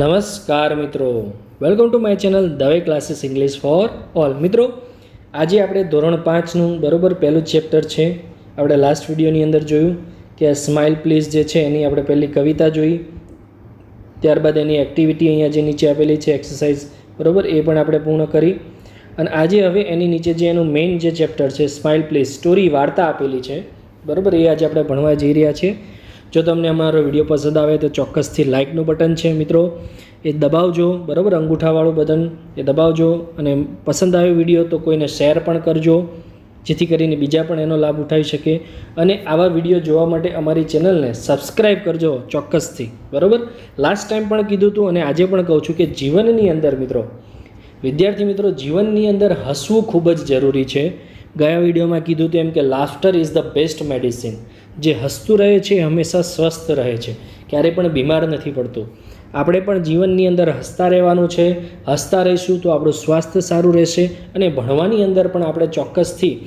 નમસ્કાર મિત્રો. Welcome to my channel Dave classes English for all મિત્રો, આજે આપણે ધોરણ પાંચનું બરોબર પહેલું ચેપ્ટર છે. આપણે લાસ્ટ વિડીયોની અંદર જોયું કે સ્માઇલ પ્લીઝ જે છે, એની આપણે પહેલી કવિતા જોઈ. ત્યારબાદ એની એક્ટિવિટી અહીંયા જે નીચે આપેલી છે એક્સરસાઇઝ બરાબર, એ પણ આપણે પૂર્ણ કરી. અને આજે હવે એની નીચે જે એનું મેઇન જે ચેપ્ટર છે સ્માઇલ પ્લીઝ સ્ટોરી વાર્તા આપેલી છે. બરાબર, એ આજે આપણે ભણવા જઈ રહ્યા છીએ. જો તમને અમારો વીડિયો પસંદ આવે તો ચોક્કસથી લાઇકનું બટન છે મિત્રો. એ દબાવજો, બરાબર? અંગૂઠાવાળું બટન એ દબાવજો અને પસંદ આવ્યો વીડિયો તો કોઈને શેર પણ કરજો, જેથી કરીને બીજા પણ એનો લાભ ઉઠાવી શકે. અને આવા વીડિયો જોવા માટે અમારી ચેનલને સબસ્ક્રાઈબ કરજો ચોક્કસથી, બરાબર? લાસ્ટ ટાઈમ પણ કીધું હતું અને આજે પણ કહું છું કે જીવનની અંદર મિત્રો, વિદ્યાર્થી મિત્રો, જીવનની અંદર હસવું ખૂબ જ જરૂરી છે. ગયા વિડીયોમાં કીધું તેમ કે laughter is the best medicine જે હસતું રહે છે એ હંમેશા સ્વસ્થ રહે છે. ક્યારેય પણ બીમાર નથી પડતું. આપણે પણ જીવનની અંદર હસતા રહેવાનું છે. હસતા રહીશું તો આપણું સ્વાસ્થ્ય સારું રહેશે અને ભણવાની અંદર પણ આપણે ચોક્કસથી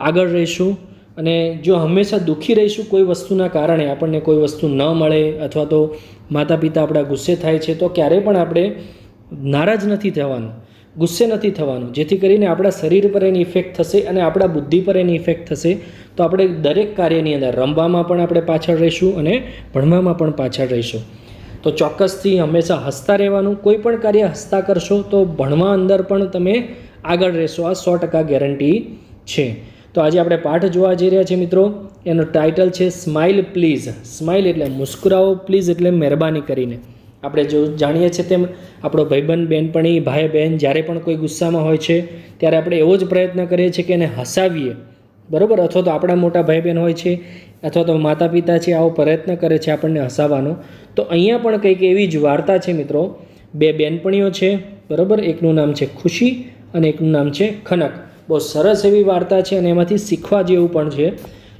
આગળ રહીશું. અને જો હંમેશા દુઃખી રહીશું કોઈ વસ્તુના કારણે આપણને કોઈ વસ્તુ ન મળે અથવા તો માતા પિતા આપણા ગુસ્સે થાય છે, તો ક્યારેય પણ આપણે નારાજ નથી થવાનું. ગુસ્સે નથી થવાનું. જેથી કરીને આપણા શરીર પર એની ઇફેક્ટ થશે અને આપણા બુદ્ધિ પર એની ઇફેક્ટ થશે. તો આપણે દરેક કાર્યની અંદર રમવામાં પણ આપણે પાછળ રહીશું અને ભણવામાં પણ પાછળ રહીશું. તો ચોક્કસથી હંમેશા હસતા રહેવાનું. કોઈ પણ કાર્ય હસતા કરશો તો ભણવા અંદર પણ તમે આગળ રહેશો. આ સો ટકા ગેરંટી છે. તો આજે આપણે પાઠ જોવા જઈ રહ્યા છીએ મિત્રો. એનો ટાઇટલ છે સ્માઇલ પ્લીઝ સ્માઇલ એટલે મુસ્કુરાવો. પ્લીઝ એટલે મહેરબાની કરીને. આપણે જો જાણીએ છીએ તેમ, આપણો ભાઈબંધ બહેનપણી ભાઈ બહેન જ્યારે પણ કોઈ ગુસ્સામાં હોય છે, ત્યારે આપણે એવો જ પ્રયત્ન કરીએ છીએ કે એને હસાવીએ. બરાબર? અથવા તો આપણા મોટા ભાઈ બહેન હોય છે, અથવા તો માતા પિતા છે, આવો પ્રયત્ન કરે છે આપણને હસાવવાનો. તો અહીંયા પણ કંઈક એવી જ વાર્તા છે મિત્રો. બે બેનપણીઓ છે, બરાબર? એકનું નામ છે ખુશી અને એકનું નામ છે ખનક. બહુ સરસ એવી વાર્તા છે અને એમાંથી શીખવા જેવું પણ છે.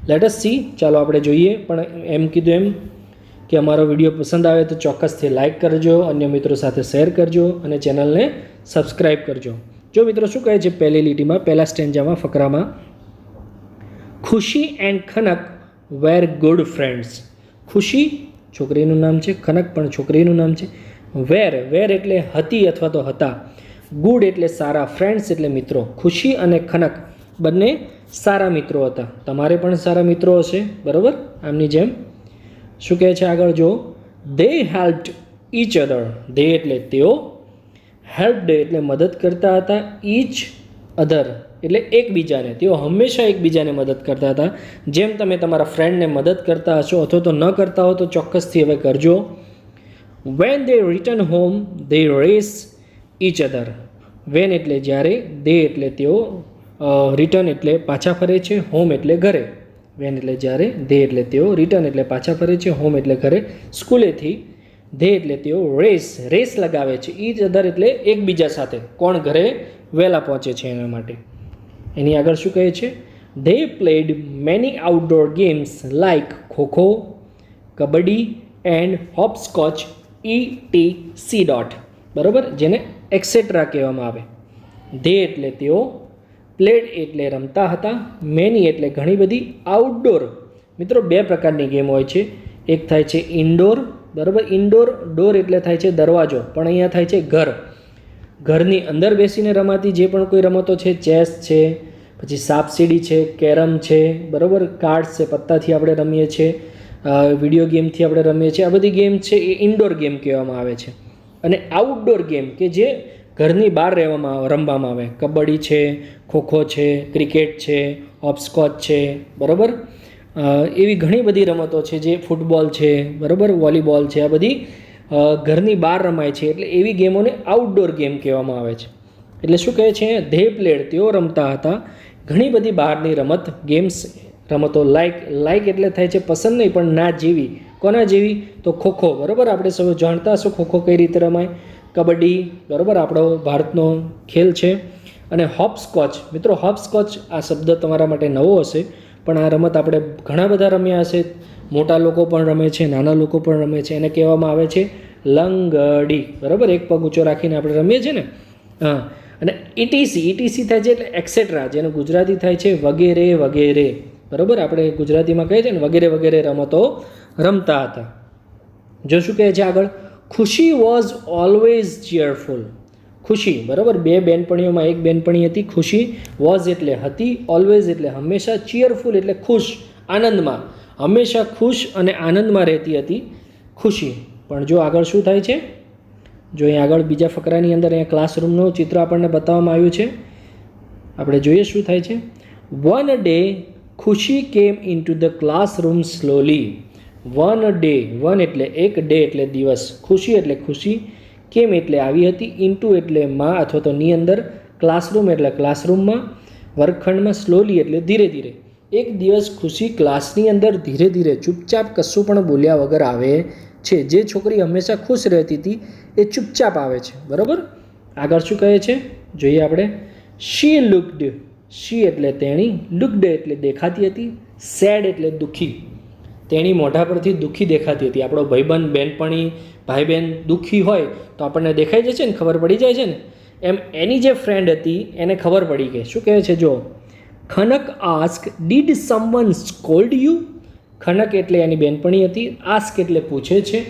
લેટસ સી ચાલો આપણે જોઈએ. પણ એમ કીધું એમ કે અમારો વીડિયો પસંદ આવે તો ચોક્કસથી લાઇક કરજો, અન્ય મિત્રો સાથે શેર કરજો અને ચેનલને સબસ્ક્રાઈબ કરજો. જો મિત્રો શું કહે છે પહેલી લીટીમાં, પહેલા સ્ટેન્જામાં, ફકરામાં? Khushi and Khanak were good friends. Khushi છોકરીનું નામ છે, ખનક પણ છોકરીનું નામ છે. વેર વેર એટલે હતી અથવા તો હતા. ગુડ એટલે સારા ફ્રેન્ડ્સ એટલે મિત્રો. ખુશી અને ખનક બંને સારા મિત્રો હતા. તમારે પણ સારા મિત્રો હશે, બરાબર? આમની જેમ શું કહે છે આગળ જો? દે હેલ્પ ઈચ અધર દે એટલે તેઓ હેલ્પ ડે એટલે મદદ કરતા હતા ઈચ અધર એટલે એકબીજાને. તેઓ હંમેશા એકબીજાને મદદ કરતા હતા. જેમ તમે તમારા ફ્રેન્ડને મદદ કરતા હશો અથવા તો ન કરતા હો તો ચોક્કસથી હવે કરજો. When they return home they race each other when એટલે જ્યારે દે એટલે તેઓ રિટર્ન એટલે પાછા ફરે છે હોમ એટલે ઘરે. વેન એટલે જ્યારે ધે એટલે તેઓ, રિટર્ન એટલે પાછા ફરે છે, હોમ એટલે ઘરે, સ્કૂલેથી ધે એટલે તેઓ રેસ રેસ લગાવે છે. ઈચ અધર એટલે એકબીજા સાથે કોણ ઘરે વહેલા પહોંચે છે એના માટે. એની આગળ શું કહે છે? They played many outdoor games like khokho, kabaddi and hopscotch E T C dot બરાબર? જેને એક્સેટ્રા કહેવામાં આવે. ધે એટલે તેઓ પ્લેડ એટલે રમતા હતા, મેની એટલે ઘણી બધી આઉટડોર મિત્રો, બે પ્રકારની ગેમ હોય છે. એક થાય છે ઇન્ડોર બરાબર? ઇન્ડોર ડોર એટલે થાય છે દરવાજો, પણ અહીંયા થાય છે ઘર. ઘરની અંદર બેસીને રમાતી જે પણ કોઈ રમતો છે, ચેસ છે, પછી સાપસીડી છે, કેરમ છે, બરાબર? કાર્ડ્સ છે, પત્તાથી આપણે રમીએ છીએ વીડિયો ગેમથી આપણે રમીએ છીએ. આ બધી ગેમ છે એ ઇન્ડોર ગેમ કહેવામાં આવે છે. અને આઉટડોર ગેમ કે જે ઘરની બહાર રહેવામાં રમવામાં આવે. કબડ્ડી છે, ખોખો છે, ક્રિકેટ છે હોપસ્કોચ છે, બરાબર? એવી ઘણી બધી રમતો છે જે ફૂટબોલ છે, બરાબર? વોલીબોલ છે, આ બધી ઘરની બહાર રમાય છે. એટલે એવી ગેમોને આઉટડોર ગેમ કહેવામાં આવે છે. એટલે શું કહે છે? ધે પ્લેડ તેઓ રમતા હતા. ઘણી બધી બહારની રમત ગેમ્સ રમતો લાઇક લાઇક એટલે થાય છે પસંદ નહીં, પણ ના જેવી, કોના જેવી? તો ખોખો, બરાબર? આપણે સૌ જાણતા હશો ખોખો કઈ રીતે રમાય? કબડ્ડી, બરાબર? આપણો ભારતનો ખેલ છે. અને હોપસ્કોચ, મિત્રો, હોપસ્કોચ આ શબ્દ તમારા માટે નવો હશે, પણ આ રમત આપણે ઘણા બધા રમ્યા હશે. મોટા લોકો પણ રમે છે, નાના લોકો પણ રમે છે. એને કહેવામાં આવે છે લંગડી, બરાબર? એક પગ ઊંચો રાખીને આપણે રમીએ છીએ ને? હા. અને ઇટીસી ઇટીસી થાય છે એટલે એક્સેટ્રા જેનું ગુજરાતી થાય છે વગેરે વગેરે, બરાબર? આપણે ગુજરાતીમાં કહીએ છીએ ને, વગેરે વગેરે રમતો રમતા હતા. જો શું કહે છે આગળ? ખુશી વોઝ ઓલવેઝ ચિયરફુલ ખુશી, બરાબર? બે બેનપણીઓમાં એક બેનપણી હતી, ખુશી વોઝ એટલે હતી ઓલવેઝ એટલે હંમેશા ચિયરફુલ એટલે ખુશ, આનંદમાં. હંમેશા ખુશ અને આનંદમાં રહેતી હતી ખુશી. પણ જો આગળ શું થાય છે? જો અહીં આગળ બીજા ફકરાની અંદર અહીંયા ક્લાસરૂમનું ચિત્ર આપણને બતાવવામાં આવ્યું છે, આપણે જોઈએ શું થાય છે. One day Khushi came in to the classroom slowly one day, one એટલે એક ડે એટલે દિવસ. ખુશી એટલે ખુશી, કેમ એટલે આવી હતી? ઇન્ટુ એટલે માં, અથવા તો ની અંદર ક્લાસરૂમ એટલે ક્લાસરૂમમાં, વર્ગખંડમાં સ્લોલી એટલે ધીરે ધીરે. એક દિવસ ખુશી ક્લાસની અંદર ધીરે ધીરે ચૂપચાપ કશું પણ બોલ્યા વગર આવે છે. જે છોકરી હંમેશા ખુશ રહેતી હતી, એ ચૂપચાપ આવે છે. બરાબર? આગળ શું કહે છે? જોઈએ આપણે. શી લુકડ શી એટલે તેણી લુકડ એટલે દેખાતી હતી સેડ એટલે દુઃખી. તેણી મોઢા પરથી દુઃખી દેખાતી હતી. આપણો ભાઈબંધ, બેનપણી ભાઈ બહેન દુઃખી હોય તો આપણને દેખાઈ જશે ને? ખબર પડી જાય છે ને? એમ એની જે ફ્રેન્ડ હતી, એને ખબર પડી કે, શું કહે છે? જો Khanak ask did someone scold you Khanak એટલે એની બેનપણી હતી. આસ્ક એટલે પૂછે છે.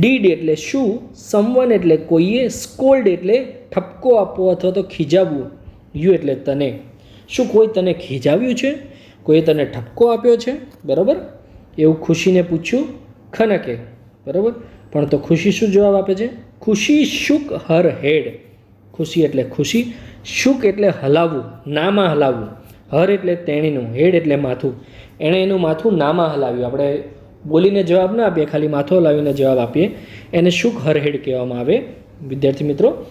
ડીડ એટલે શું? સમવન એટલે કોઈએ? સ્કોલ્ડ એટલે ઠપકો આપવો અથવા તો ખીજાવવું. યુ એટલે તને. શું કોઈ તને ખીજાવ્યું છે? કોઈએ તને ઠપકો આપ્યો છે? બરાબર? એવું ખુશીને પૂછ્યું, ખનકે? બરાબર? પણ તો ખુશી શું જવાબ આપે છે? ખુશી શુક હર હેડ. ખુશી એટલે ખુશી, શુક એટલે હલાવવું, નામાં હલાવવું. હર એટલે તેણીનું, હેડ એટલે માથું. એણે એનું માથું નામાં હલાવ્યું. આપણે બોલીને જવાબ ના આપીએ, ખાલી માથું હલાવીને જવાબ આપીએ. એને શુક હર હેડ કહેવામાં આવે, વિદ્યાર્થી મિત્રો.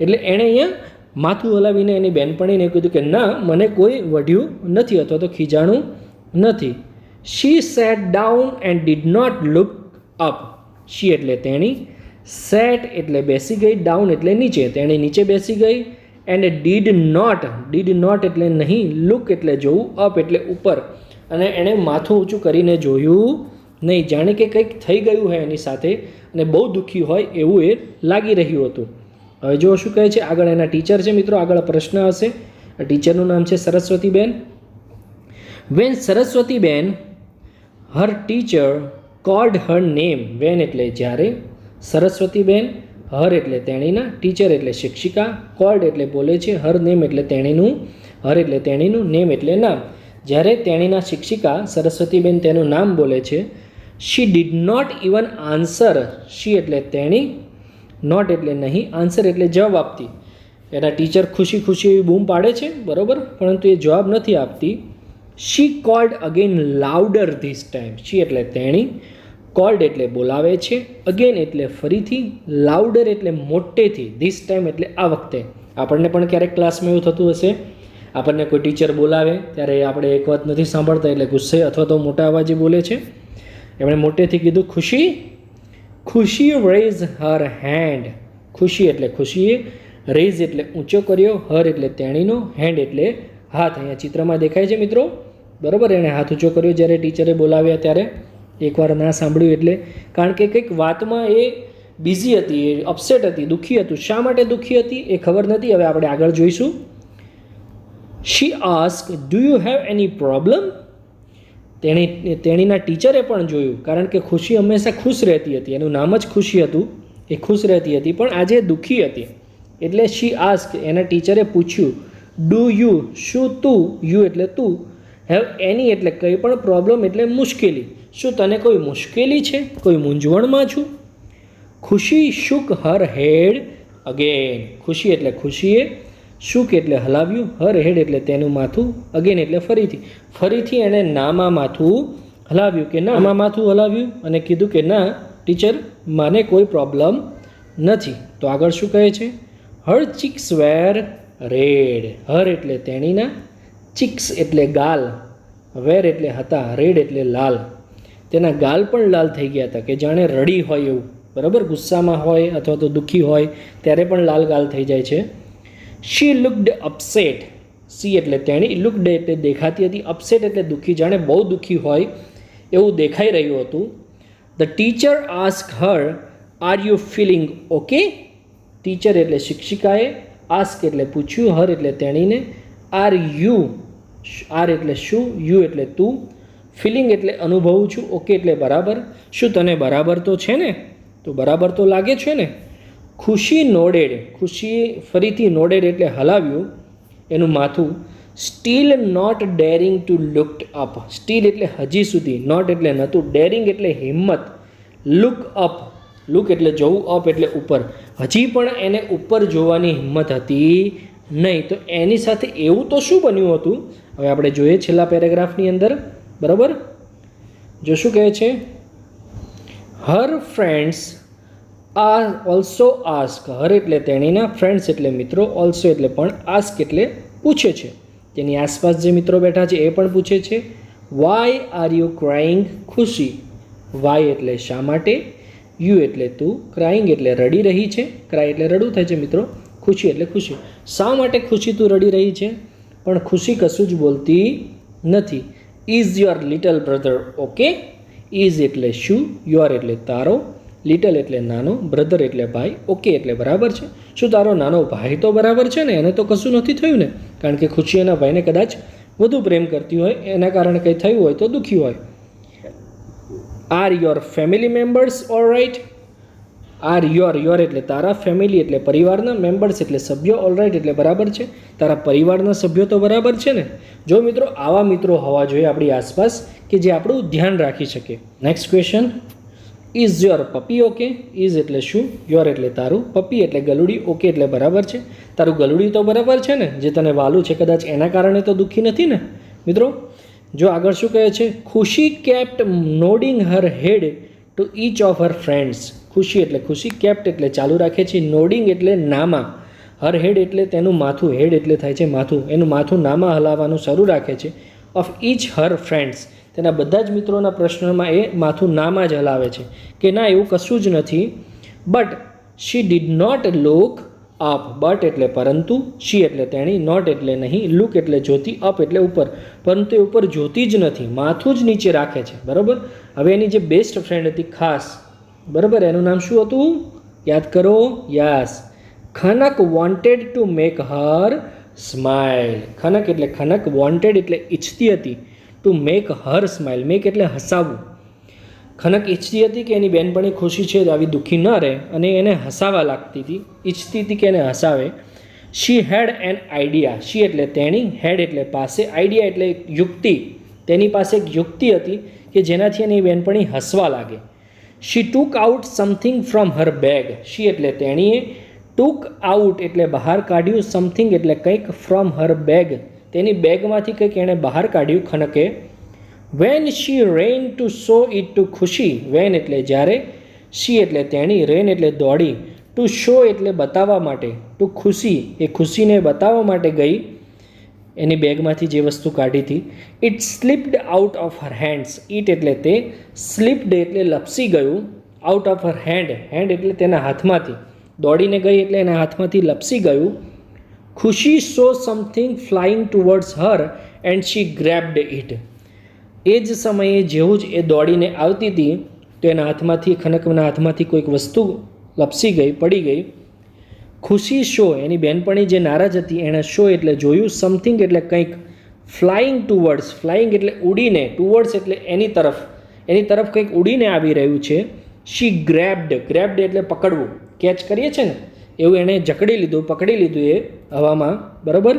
એટલે એણે અહીંયા માથું હલાવીને એની બેનપણીને કીધું કે, ના, મને કોઈ વઢ્યું નથી અથવા તો ખીજાણું નથી. She sat down and did not look up she એટલે તેણી સેટ એટલે બેસી ગઈ ડાઉન એટલે નીચે. તેણી નીચે બેસી ગઈ and did not did not એટલે નહીં લુક એટલે જોવું અપ એટલે ઉપર. અને એણે માથું ઊંચું કરીને જોયું નહીં. જાણે કે કંઈક થઈ ગયું હોય એની સાથે અને બહુ દુઃખી હોય એવું એ લાગી રહ્યું હતું. હવે જો શું કહે છે આગળ એના ટીચર છે મિત્રો. આગળ પ્રશ્ન હશે. ટીચરનું નામ છે Saraswatiben. When Saraswatiben her teacher called her name when એટલે જ્યારે, સરસ્વતીબેન, હર એટલે તેણીના, ટીચર એટલે શિક્ષિકા કોલ્ડ એટલે બોલે છે, હર નેમ એટલે તેણીનું, હર એટલે તેણીનું નેમ એટલે નામ. જ્યારે તેણીના શિક્ષિકા, સરસ્વતીબેન તેનું નામ બોલે છે she did not even answer she એટલે તેણી નોટ એટલે નહીં આન્સર એટલે જવાબ આપતી. એના ટીચર ખુશી ખુશી એવી બૂમ પાડે છે, બરાબર? પરંતુ એ જવાબ નથી આપતી. She called again louder this time she એટલે તેણી કોલ્ડ એટલે બોલાવે છે. અગેન એટલે ફરીથી લાઉડર એટલે મોટેથી. ધીસ ટાઈમ એટલે આ વખતે. આપણને પણ ક્યારેક ક્લાસમાં એવું થતું હશે. આપણને કોઈ ટીચર બોલાવે, ત્યારે આપણે એક વાત નથી સાંભળતા એટલે ગુસ્સે અથવા તો મોટા અવાજે બોલે છે. એમણે મોટેથી કીધું, ખુશી? ખુશી રેઝ હર હેન્ડ ખુશી એટલે ખુશીએ રેઝ એટલે ઊંચો કર્યો હર એટલે તેણીનો હેન્ડ એટલે હાથ અહીંયા ચિત્રમાં દેખાય છે મિત્રો. બરાબર એણે હાથ ઊંચો કર્યો જ્યારે ટીચરે બોલાવ્યા ત્યારે. એકવાર ના સાંભળ્યું એટલે. કારણ કે કંઈક વાતમાં એ બિઝી હતી, એ અપસેટ હતી, દુઃખી હતું. શા માટે દુઃખી હતી એ ખબર નથી. હવે આપણે આગળ જોઈશું. She ask do you have any problem તેણી, તેણીના ટીચરે પણ જોયું. કારણ કે ખુશી હંમેશા ખુશ રહેતી હતી. એનું નામ જ ખુશી હતું. એ ખુશ રહેતી હતી, પણ આજે દુઃખી હતી. એટલે શી આસ્ક એના ટીચરે પૂછ્યું ડુ યુ, શું તું, યુ એટલે તું, હેવ એની એટલે કંઈ પણ પ્રોબ્લેમ એટલે મુશ્કેલી. શું તને કોઈ મુશ્કેલી છે? કોઈ મૂંઝવણમાં છું? ખુશી શુક હર હેડ અગેન ખુશી એટલે ખુશીએ, શુક એટલે હલાવ્યું, હર હેડ એટલે તેનું માથું અગેન એટલે ફરીથી. ફરીથી એણે નામાં માથું હલાવ્યું કે ના? આમાં માથું હલાવ્યું અને કીધું કે ના, ટીચર, મને કોઈ પ્રોબ્લેમ નથી. તો આગળ શું કહે છે? હર ચીક્સ વેર રેડ, હર એટલે તેણીના, ચિક્સ એટલે ગાલ, વેર એટલે હતા, રેડ એટલે લાલ. તેના ગાલ પણ લાલ થઈ ગયા હતા કે જાણે રડી હોય એવું. બરાબર? ગુસ્સામાં હોય અથવા તો દુઃખી હોય, ત્યારે પણ લાલ ગાલ થઈ જાય છે. શી લુકડ અપસેટ સી એટલે તેણી લુકડ એટલે દેખાતી હતી. અપસેટ એટલે દુઃખી. જાણે બહુ દુઃખી હોય એવું દેખાઈ રહ્યું હતું. The teacher ask her are you feeling okay teacher એટલે શિક્ષિકાએ આસ્ક એટલે પૂછ્યું, હર એટલે તેણીને આર યુ આર એટલે શું યુ એટલે તું ફિલિંગ એટલે અનુભવું છું ઓકે એટલે બરાબર, શું તને બરાબર તો છે ને? તો બરાબર તો લાગે છે ને? ખુશી નોડેડ, ખુશી ફરીથી નોડેડ એટલે હલાવ્યું, એનું માથું still not daring to looked up still એટલે હજી સુધી નોટ એટલે નહોતું ડેરિંગ એટલે હિંમત. લુક અપ લુક એટલે જવું અપ એટલે ઉપર. હજી પણ એને ઉપર જોવાની હિંમત હતી નહીં. તો એની સાથે એવું તો શું બન્યું હતું? હવે આપણે જોઈએ છેલ્લા પેરેગ્રાફની અંદર. બરાબર? જો શું કહે છે? હર ફ્રેન્ડ્સ આ ઓલ્સો આસ્ક હર એટલે તેણીના ફ્રેન્ડ્સ એટલે મિત્રો ઓલ્સો એટલે પણ આસ્ક એટલે પૂછે છે. તેની આસપાસ જે મિત્રો બેઠા છે એ પણ પૂછે છે why are you crying Khushi. Why એટલે શા માટે? યુ એટલે તું ક્રાઇંગ એટલે રડી રહી છે ક્રાય એટલે રડવું થાય છે મિત્રો, ખુશી એટલે ખુશી. શા માટે ખુશી તું રડી રહી છે? પણ ખુશી કશું જ બોલતી નથી. Is your little brother okay is એટલે શું? યોર એટલે તારો. લિટલ એટલે નાનો. બ્રધર એટલે ભાઈ ઓકે એટલે બરાબર છે. શું તારો નાનો ભાઈ તો બરાબર છે ને? એને તો કશું નથી થયું ને? કારણ કે ખુશી એના ભાઈને કદાચ વધુ પ્રેમ કરતી હોય, એના કારણે કંઈ થયું હોય તો દુઃખી હોય. Are your family members all right are your your એટલે તારા ફેમિલી એટલે પરિવારના મેમ્બર્સ એટલે સભ્યો ઓલરાઇટ એટલે બરાબર છે? તારા પરિવારના સભ્યો તો બરાબર છે ને? જો મિત્રો, આવા મિત્રો હોવા જોઈએ આપણી આસપાસ કે જે આપણું ધ્યાન રાખી શકે. Next question is your puppy okay is એટલે શું? યોર એટલે તારું પપી એટલે ગલુડી ઓકે એટલે બરાબર છે? તારું ગલુડી તો બરાબર છે ને? જે તને વાલું છે, કદાચ એના કારણે તો દુઃખી નથી ને? મિત્રો જો આગળ શું કહે છે? Khushi kept nodding her head to each of her friends Khushi એટલે ખુશી કેપ્ટ એટલે ચાલુ રાખે છે. નોડિંગ એટલે નામા. હર હેડ એટલે તેનું માથું. હેડ એટલે થાય છે માથું. એનું માથું નામા હલાવવાનું શરૂ રાખે છે. ઓફ ઈચ હર ફ્રેન્ડ્સ તેના બધા જ મિત્રોના પ્રશ્નમાં એ માથું નામાં જ હલાવે છે. કે ના, એવું કશું જ નથી. But she did not look up but એટલે પરંતુ, શી એટલે તેણી, નોટ એટલે નહીં, લુક એટલે જોતી અપ એટલે ઉપર. પરંતુ એ ઉપર જોતી જ નથી, માથું જ નીચે રાખે છે, બરાબર? હવે એની જે બેસ્ટ ફ્રેન્ડ હતી, ખાસ, બરાબર? એનું નામ શું હતું? યાદ કરો, yes. Khanak wanted to make her smile Khanak એટલે ખનક વોન્ટેડ એટલે ઈચ્છતી હતી to make her smile make એટલે હસાવવું. ખનક ઈચ્છતી હતી કે એની બેનપણી ખુશી છે, આવી દુઃખી ન રહે અને એને હસાવા લાગતી હતી. ઈચ્છતી હતી કે એને હસાવે. શી હેડ એન આઈડિયા શી એટલે તેણી હેડ એટલે પાસે. આઈડિયા એટલે એક યુક્તિ. તેની પાસે એક યુક્તિ હતી કે જેનાથી એની બેનપણી હસવા લાગે. She took out something from her bag she એટલે તેણીએ ટૂક આઉટ એટલે બહાર કાઢ્યું સમથિંગ એટલે કંઈક ફ્રોમ હર બેગ તેની બેગમાંથી કંઈક એણે બહાર કાઢ્યું ખનકે. When she ran to show it to Khushi when એટલે જ્યારે, શી એટલે તેણી રેન એટલે દોડી ટુ શો એટલે બતાવવા માટે ટુ ખુશી, એ ખુશીને બતાવવા માટે ગઈ, એની બેગમાંથી જે વસ્તુ કાઢી હતી it slipped out of her hands it એટલે તે સ્લિપ્ડ એટલે લપસી ગયું out of her hand hand એટલે તેના હાથમાંથી, દોડીને ગઈ એટલે એના હાથમાંથી લપસી ગયું, Khushi saw something flying towards her and she grabbed it એ જ સમયે જેવું જ એ દોડીને આવતી હતી, તો એના હાથમાંથી, ખનકના હાથમાંથી કોઈક વસ્તુ લપસી ગઈ, પડી ગઈ. ખુશી શો, એની બેનપણી જે નારાજ હતી, એણે શો એટલે જોયું સમથિંગ એટલે કંઈક ફ્લાઇંગ ટુવર્ડ્સ ફ્લાઇંગ એટલે ઉડીને ટુવર્ડ્સ એટલે એની તરફ એની તરફ કંઈક ઉડીને આવી રહ્યું છે. શી ગ્રેબ્ડ ગ્રેબ્ડ એટલે પકડવું. કેચ કરીએ છે ને? એવું એણે જકડી લીધું, પકડી લીધું એ હવામાં. બરાબર?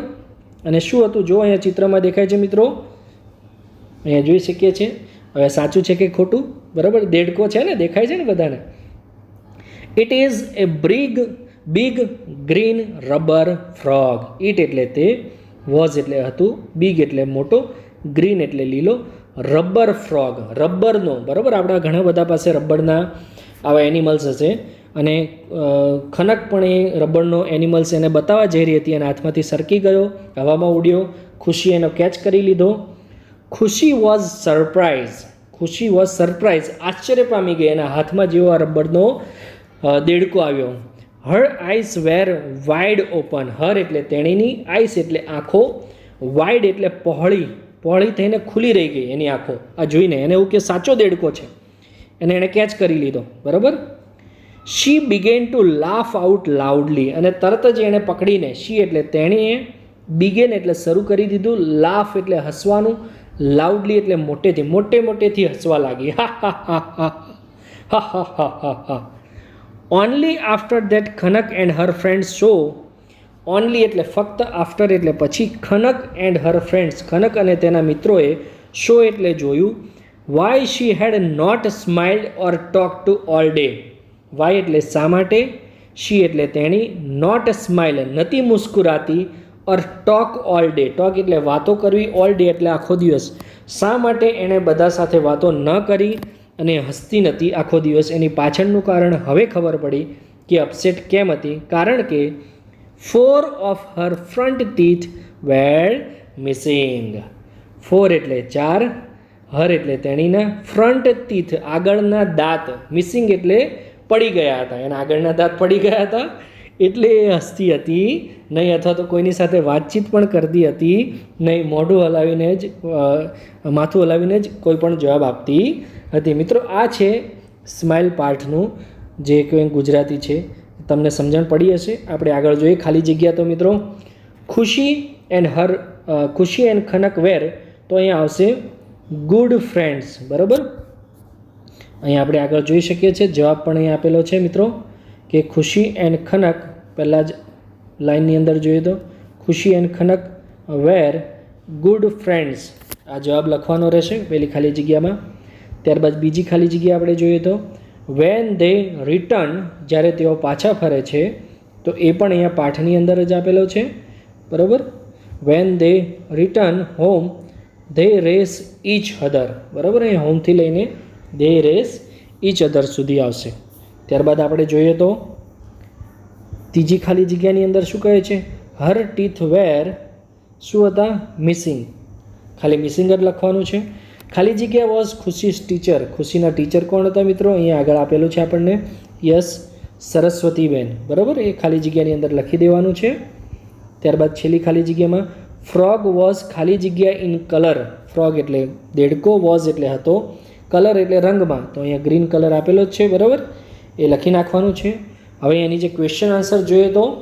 અને શું હતું? જો અહીંયા ચિત્રમાં દેખાય છે મિત્રો અહીંયા જોઈ શકીએ છીએ. હવે સાચું છે કે ખોટું? બરાબર? દેડકો છે ને? દેખાય છે ને બધાને? It is a brig big green rubber frog it એટલે તે વોઝ એટલે હતું બિગ એટલે મોટો ગ્રીન એટલે લીલો રબર ફ્રોગ રબરનો બરાબર? આપણા ઘણા બધા પાસે રબરના આવા એનિમલ્સ હશે. અને ખનક પણ એ રબરનો એનિમલ્સ એને બતાવવા જઈ રહી હતી એના હાથમાંથી સરકી ગયો, હવામાં ઉડ્યો, ખુશી એનો કેચ કરી લીધો. Khushi was surprise Khushi was surprise આશ્ચર્ય પામી ગઈ એના હાથમાં જેવો રબરનો દેડકો આવ્યો. Her eyes were wide open her એટલે તેણીની આઈસ એટલે આંખો વાઇડ એટલે પહોળી. પહોળી થઈને ખુલી રહી ગઈ એની આંખો. આ જોઈને એને એવું કે, સાચો દેડકો છે. એને એણે કેચ કરી લીધો. બરાબર? She began to laugh out loudly અને તરત જ એણે પકડીને શી એટલે તેણીએ બિગેન એટલે શરૂ કરી દીધું. લાફ એટલે હસવાનું. લાઉડલી એટલે મોટેથી, મોટે મોટેથી હસવા લાગી. હા હા હા હા હા હા હા હા હા. Only after that Khanak and her friends saw only એટલે ફક્ત આફ્ટર એટલે પછી Khanak and her friends Khanak અને તેના મિત્રોએ શો એટલે જોયું why she had not smiled or talk to all day why એટલે શા માટે? શી એટલે તેણી નોટ સ્માઇલ નથી મુસ્કુરાતી or talk all day talk એટલે વાતો કરવી ઓલ ડે એટલે આખો દિવસ. શા માટે એણે બધા સાથે વાતો ન કરી અને હસતી નથી આખો દિવસ? એની પાછળનું કારણ હવે ખબર પડી કે અપસેટ કેમ હતી. કારણ કે four of her front teeth were missing four એટલે ચાર હર એટલે તેણીના ફ્રન્ટ ટીથ આગળના દાંત. મિસિંગ એટલે પડી ગયા હતા. એના આગળના દાંત પડી ગયા હતા. એટલે એ હસતી હતી. નહીં, અથવા તો કોઈની સાથે વાતચીત પણ કરતી હતી. નહીં, મોઢું હલાવીને જ માથું હલાવીને જ કોઈ પણ જવાબ આપતી હતી. મિત્રો, આ છે સ્માઇલ પાર્ટનું જે કોઈ ગુજરાતી છે. તમને સમજણ પડી હશે? આપણે આગળ જોઈએ. ખાલી જગ્યા તો મિત્રો, ખુશી એન્ડ હર ખુશી એન્ડ ખનક વેર તો અહીંયા આવશે ગુડ ફ્રેન્ડ્સ. બરાબર? અહીંયા આપણે આગળ જોઈ શકીએ છીએ. જવાબ પણ અહીંયા આપેલો છે મિત્રો. કે ખુશી એન્ડ ખનક, પહેલાં જ લાઇનની અંદર જોઈએ તો Khushi and Khanak were good friends. આ જવાબ લખવાનો રહેશે પહેલી ખાલી જગ્યામાં. ત્યારબાદ બીજી ખાલી જગ્યા આપણે જોઈએ તો, વેન ધે રિટર્ન જ્યારે તેઓ પાછા ફરે છે, તો એ પણ અહીંયા પાઠની અંદર જ આપેલો છે. બરાબર? When they return home, they race each other. બરાબર? અહીંયા હોમથી લઈને ધે રેસ ઈચ અધર સુધી આવશે. ત્યારબાદ આપણે જોઈએ તો, ત્રીજી ખાલી જગ્યાની અંદર શું કહે છે? હર ટીથ વેર શું હતા? મિસિંગ ખાલી મિસિંગ જ લખવાનું છે. ખાલી જગ્યા વોઝ ખુશીસ ટીચર ખુશીના ટીચર કોણ હતા મિત્રો? અહીંયા આગળ આપેલું છે આપણને. યસ સરસ્વતીબેન. બરાબર? એ ખાલી જગ્યાની અંદર લખી દેવાનું છે. ત્યારબાદ છેલ્લી ખાલી જગ્યામાં ફ્રોગ વોઝ ખાલી જગ્યા ઇન કલર ફ્રોગ એટલે દેડકો વોઝ એટલે હતો. કલર એટલે રંગમાં. તો અહીંયા ગ્રીન કલર આપેલો જ છે. બરાબર? એ લખી નાખવાનું છે. હવે એની જે ક્વેશ્ચન આન્સર જોઈએ તો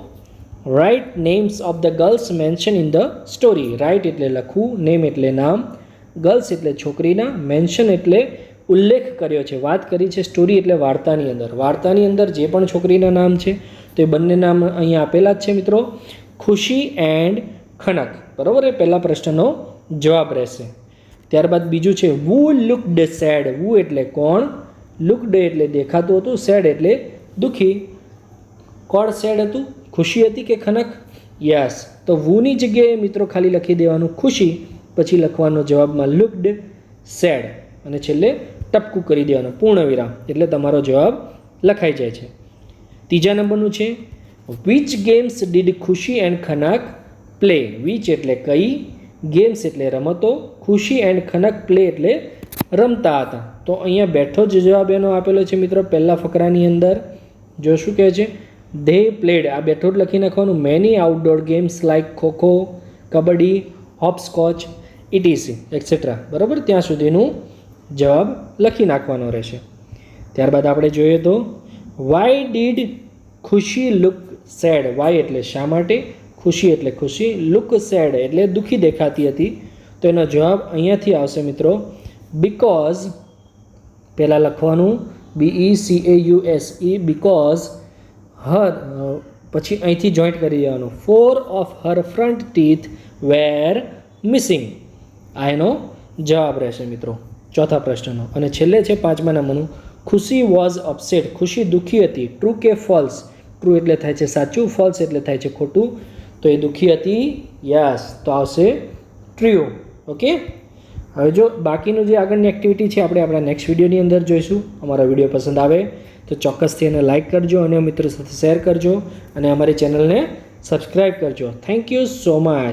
write names of the girls mention in the story write એટલે લખવું નેમ એટલે નામ. ગર્લ્સ એટલે છોકરીના મેન્શન એટલે ઉલ્લેખ કર્યો છે. વાત કરી છે સ્ટોરી એટલે વાર્તાની અંદર. વાર્તાની અંદર જે પણ છોકરીના નામ છે, તો બંને નામ અહીંયા આપેલા જ છે મિત્રો. ખુશી એન્ડ ખનક. બરાબર? એ પહેલા પ્રશ્નનો જવાબ રહેશે. ત્યારબાદ બીજું છે વુ લુકડ સેડ વુ એટલે કોણ? લુકડ એટલે દેખાતું હતું, સેડ એટલે દુઃખી. કોડ સેડ હતું? ખુશી હતી કે ખનક? યસ. તો વુની જગ્યાએ મિત્રો ખાલી લખી દેવાનું ખુશી, પછી લખવાનો જવાબમાં લુકડ, સેડ. અને છેલ્લે ટપકું કરી દેવાનું પૂર્ણ વિરામ એટલે તમારો જવાબ લખાઈ જાય છે. ત્રીજા નંબરનું છે which games did Khushi and Khanak play which એટલે કઈ ગેમ્સ એટલે રમતો, ખુશી એન્ડ ખનક પ્લે એટલે રમતા હતા. તો અહીંયા બેઠો જ જવાબ એનો આપેલો છે મિત્રો પહેલા ફકરાની અંદર. જો શું કહે છે? ધે પ્લેડ આ બેઠો જ લખી નાખવાનું. Many outdoor games like kho kho, kabaddi hopscotch ETC etcetera બરાબર? ત્યાં સુધીનું જવાબ લખી નાખવાનો રહેશે. ત્યારબાદ આપણે જોઈએ તો why did Khushi look sad why એટલે શા માટે ખુશી એટલે ખુશી? લુક સેડ એટલે દુઃખી દેખાતી હતી. તો એનો જવાબ અહીંયાથી આવશે મિત્રો બીકોઝ પહેલાં લખવાનું B E C A U S E because her પછી અહીંથી જોઈન્ટ કરી દેવાનું. Four of her front teeth were missing આ એનો જવાબ રહેશે મિત્રો, ચોથા પ્રશ્નનો. અને છેલ્લે છે પાંચમા નંબરનું. ખુશી વોઝ અપસેટ ખુશી દુઃખી હતી. ટ્રુ કે ફોલ્સ ટ્રુ એટલે થાય છે સાચું ફોલ્સ એટલે થાય છે ખોટું. તો એ દુઃખી હતી યસ તો આવશે ટ્રુ ઓકે હવે જો બાકીનું જે આગળની એક્ટિવિટી છે, આપણે આપણા નેક્સ્ટ વિડીયોની અંદર જોઈશું. અમારો વીડિયો પસંદ આવે તો ચોક્કસથી એને લાઇક કરજો અને મિત્રો સાથે શેર કરજો અને અમારી ચેનલને સબસ્ક્રાઈબ કરજો. Thank you so much